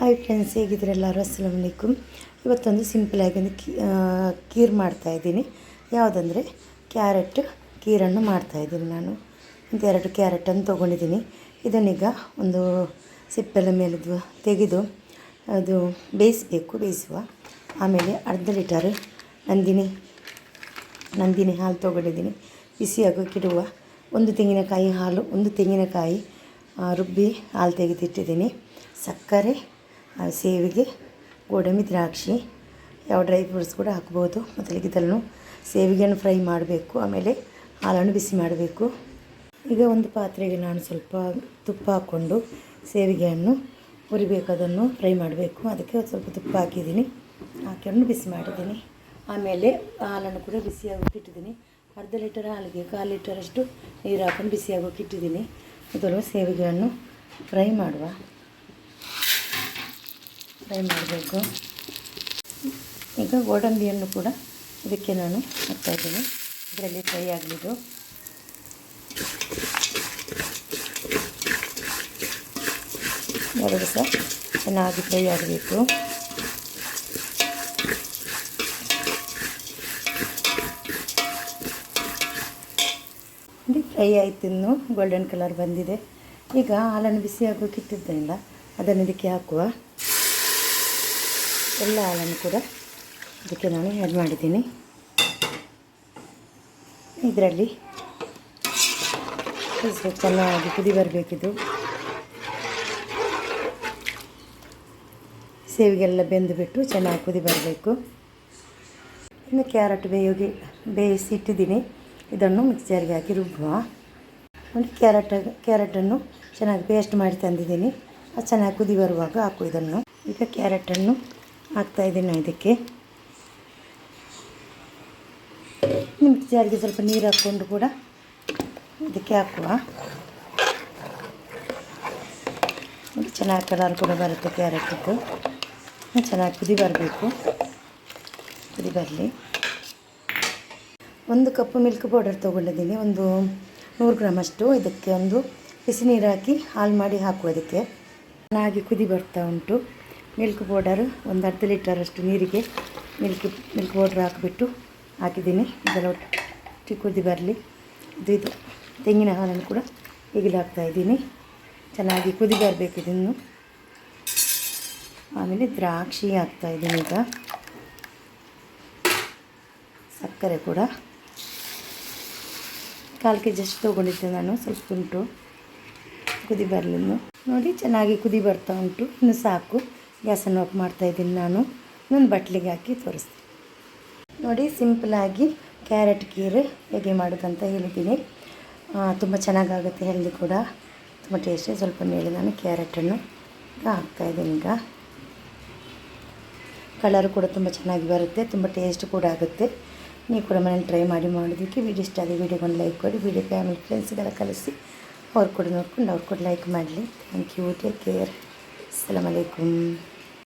Hi friends ಹೇಗಿದ್ರೆ ಎಲ್ಲರೂ? ಅಸ್ಸಲಾಮ್ ಅಲೈಕುಮ್ ಇವತ್ತೊಂದು ಸಿಂಪಲಾಗಿ ಒಂದು ಕೀರ್ ಮಾಡ್ತಾಯಿದ್ದೀನಿ ಯಾವುದಂದರೆ ಕ್ಯಾರೆಟ್ ಕೀರನ್ನು ಮಾಡ್ತಾಯಿದ್ದೀನಿ ನಾನು. ಒಂದು ಎರಡು ಕ್ಯಾರೆಟನ್ನು ತೊಗೊಂಡಿದ್ದೀನಿ. ಇದನ್ನೀಗ ಒಂದು ಸಿಪ್ಪೆಲ್ಲ ಮೇಲಿದ್ದು ತೆಗೆದು ಅದು ಬೇಯಿಸಬೇಕು, ಬೇಯಿಸುವ. ಆಮೇಲೆ ಅರ್ಧ ಲೀಟರ್ ನಂದಿನಿ ನಂದಿನಿ ಹಾಲು ತೊಗೊಂಡಿದ್ದೀನಿ. ಬಿಸಿ ಕಿಡುವ ಒಂದು ತೆಂಗಿನಕಾಯಿ ಹಾಲು, ಒಂದು ತೆಂಗಿನಕಾಯಿ ರುಬ್ಬಿ ಹಾಲು ತೆಗೆದಿಟ್ಟಿದ್ದೀನಿ. ಸಕ್ಕರೆ ಸೇವಿಗೆ ಗೋಡಂಬಿ ದ್ರಾಕ್ಷಿ, ಯಾವ ಡ್ರೈ ಫ್ರೂಟ್ಸ್ ಕೂಡ ಹಾಕ್ಬೋದು. ಮೊದಲಿಗೆ ಇದನ್ನು ಸೇವಿಗೆಯನ್ನು ಫ್ರೈ ಮಾಡಬೇಕು, ಆಮೇಲೆ ಹಾಲನ್ನು ಬಿಸಿ ಮಾಡಬೇಕು. ಈಗ ಒಂದು ಪಾತ್ರೆಗೆ ನಾನು ಸ್ವಲ್ಪ ತುಪ್ಪ ಹಾಕ್ಕೊಂಡು ಸೇವಿಗೆಯನ್ನು ಹುರಿಬೇಕು, ಅದನ್ನು ಫ್ರೈ ಮಾಡಬೇಕು. ಅದಕ್ಕೆ ಸ್ವಲ್ಪ ತುಪ್ಪ ಹಾಕಿದ್ದೀನಿ. ಹಾಕಿಯನ್ನು ಬಿಸಿ ಮಾಡಿದ್ದೀನಿ. ಆಮೇಲೆ ಹಾಲನ್ನು ಕೂಡ ಬಿಸಿ ಆಗೋಕೆ ಇಟ್ಟಿದ್ದೀನಿ. ಅರ್ಧ ಲೀಟರ್ ಹಾಲಿಗೆ ಕಾಲು ಲೀಟರಷ್ಟು ನೀರು ಹಾಕೊಂಡು ಬಿಸಿಯಾಗೋಕೆ ಇಟ್ಟಿದ್ದೀನಿ. ಮೊದಲು ಸೇವಿಗೆಯನ್ನು ಫ್ರೈ ಮಾಡುವ. ಫ್ರೈ ಮಾಡಬೇಕು. ಈಗ ಗೋಡಂಬಿಯನ್ನು ಕೂಡ ಇದಕ್ಕೆ ನಾನು ಹಾಕ್ತಾಯಿದ್ದೀನಿ ಇದರಲ್ಲಿ ಫ್ರೈ ಆಗಲಿದ್ದು. ಎರಡು ಸಹ ಚೆನ್ನಾಗಿ ಫ್ರೈ ಆಗಬೇಕು. ಫ್ರೈ ಆಯ್ತು, ಇನ್ನು ಗೋಲ್ಡನ್ ಕಲರ್ ಬಂದಿದೆ. ಈಗ ಹಾಲನ್ನು ಬಿಸಿ ಆಗೋಕೆ ಇಟ್ಟಿದ್ದರಿಂದ ಅದನ್ನು ಇದಕ್ಕೆ ಹಾಕುವ. ಎಲ್ಲ ಹಾಲನ್ನು ಕೂಡ ಇದಕ್ಕೆ ನಾನು ಆ್ಯಡ್ ಮಾಡಿದ್ದೀನಿ. ಇದರಲ್ಲಿ ಚೆನ್ನಾಗಿ ಕುದಿ ಬರಬೇಕಿದು. ಸೇವಿಗೆಲ್ಲ ಬೆಂದು ಬಿಟ್ಟು ಚೆನ್ನಾಗಿ ಕುದಿ ಬರಬೇಕು. ಇನ್ನು ಕ್ಯಾರೆಟ್ ಬೇಯೋಗಿ ಬೇಯಿಸಿ ಇಟ್ಟಿದ್ದೀನಿ. ಇದನ್ನು ಮಿಕ್ಸರ್ಗೆ ಹಾಕಿ ರುಬ್ಬುವ. ಒಂದು ಕ್ಯಾರೆಟ್, ಕ್ಯಾರೆಟನ್ನು ಚೆನ್ನಾಗಿ ಪೇಸ್ಟ್ ಮಾಡಿ ತಂದಿದ್ದೀನಿ. ಅದು ಚೆನ್ನಾಗಿ ಕುದಿ ಬರುವಾಗ ಹಾಕು ಇದನ್ನು. ಈಗ ಕ್ಯಾರೆಟನ್ನು ಹಾಕ್ತಾಯಿದ್ದೀನಿ ಇದಕ್ಕೆ. ಮಿಕ್ಸರ್ಗೆ ಸ್ವಲ್ಪ ನೀರು ಹಾಕ್ಕೊಂಡು ಕೂಡ ಇದಕ್ಕೆ ಹಾಕುವ. ಚೆನ್ನಾಗಿ ಕಲರ್ ಕೂಡ ಬರುತ್ತೆ ಕ್ಯಾರೆಟಿದ್ದು ಚೆನ್ನಾಗಿ ಕುದಿ ಬರಬೇಕು. ಕುದಿ ಬರಲಿ. ಒಂದು ಕಪ್ ಮಿಲ್ಕ್ ಪೌಡರ್ ತೊಗೊಳ್ಳಿದ್ದೀನಿ ಒಂದು ನೂರು ಗ್ರಾಮಷ್ಟು ಇದಕ್ಕೆ ಒಂದು ಬಿಸಿ ನೀರು ಹಾಕಿ ಹಾಲು ಮಾಡಿ ಹಾಕುವ ಅದಕ್ಕೆ ಚೆನ್ನಾಗಿ ಕುದಿ ಬರ್ತಾ ಉಂಟು. ಮಿಲ್ಕ್ ಪೌಡರು ಒಂದು ಅರ್ಧ ಲೀಟರಷ್ಟು ನೀರಿಗೆ ಮಿಲ್ಕ್ ಮಿಲ್ಕ್ ಪೌಡ್ರ್ ಹಾಕಿಬಿಟ್ಟು ಹಾಕಿದ್ದೀನಿ. ಇದೆಲ್ಲ ಒಟ್ಟು ಕುದಿ ಬರಲಿ. ಇದು ಇದು ತೆಂಗಿನ ಹಾಲನ್ನು ಕೂಡ ಈಗಲೇ ಹಾಕ್ತಾಯಿದ್ದೀನಿ ಚೆನ್ನಾಗಿ ಕುದಿ ಬರಬೇಕು ಇದನ್ನು. ಆಮೇಲೆ ದ್ರಾಕ್ಷಿ ಹಾಕ್ತಾಯಿದ್ದೀನಿ ಈಗ. ಸಕ್ಕರೆ ಕೂಡ. ಕಾಲು ಕೆ ಜಸ್ಟ್ ತೊಗೊಂಡಿದ್ದೆ ನಾನು, ಸ್ವಲ್ಪ ಉಂಟು. ಕುದಿ ಬರಲಿ ನೋಡಿ, ಚೆನ್ನಾಗಿ ಕುದಿ ಬರ್ತಾ ಉಂಟು. ಇನ್ನು ಸಾಕು. ಗ್ಯಾಸನ್ನು ಆಫ್ ಮಾಡ್ತಾಯಿದ್ದೀನಿ ನಾನು. ಇನ್ನೊಂದು ಬಟ್ಲಿಗೆ ಹಾಕಿ ತೋರಿಸ್ತೀನಿ. ನೋಡಿ ಸಿಂಪಲಾಗಿ ಕ್ಯಾರೆಟ್ ಕೀರೆ ಹೇಗೆ ಮಾಡೋದಂತ ಹೇಳಿದ್ದೀನಿ. ತುಂಬ ಚೆನ್ನಾಗಾಗುತ್ತೆ ಹೆಲ್ದಿ ಕೂಡ. ತುಂಬ ಟೇಸ್ಟಿ ಸ್ವಲ್ಪ ಮೇಲೆ ನಾನು ಕ್ಯಾರೆಟನ್ನು ಈಗ ಹಾಕ್ತಾಯಿದ್ದೀನಿ ಈಗ. ಕಲರ್ ಕೂಡ ತುಂಬ ಚೆನ್ನಾಗಿ ಬರುತ್ತೆ, ತುಂಬ ಟೇಸ್ಟ್ ಕೂಡ ಆಗುತ್ತೆ. ನೀವು ಕೂಡ ಮನೇಲಿ ಟ್ರೈ ಮಾಡಿ ಮಾಡೋದಕ್ಕೆ ವಿಡಿಯೋ ಇಷ್ಟ ಆಗಿ ವಿಡಿಯೋಗೊಂದು ಲೈಕ್ ಕೊಡಿ, ವಿಡಿಯೋ ಫ್ಯಾಮಿಲಿ ಫ್ರೆಂಡ್ಸ್ಗೆಲ್ಲ ಕಳಿಸಿ. ಅವ್ರು ಕೂಡ ನೋಡ್ಕೊಂಡು ಅವ್ರು ಕೂಡ ಲೈಕ್ ಮಾಡಲಿ. Thank you take care Assalamualaikum.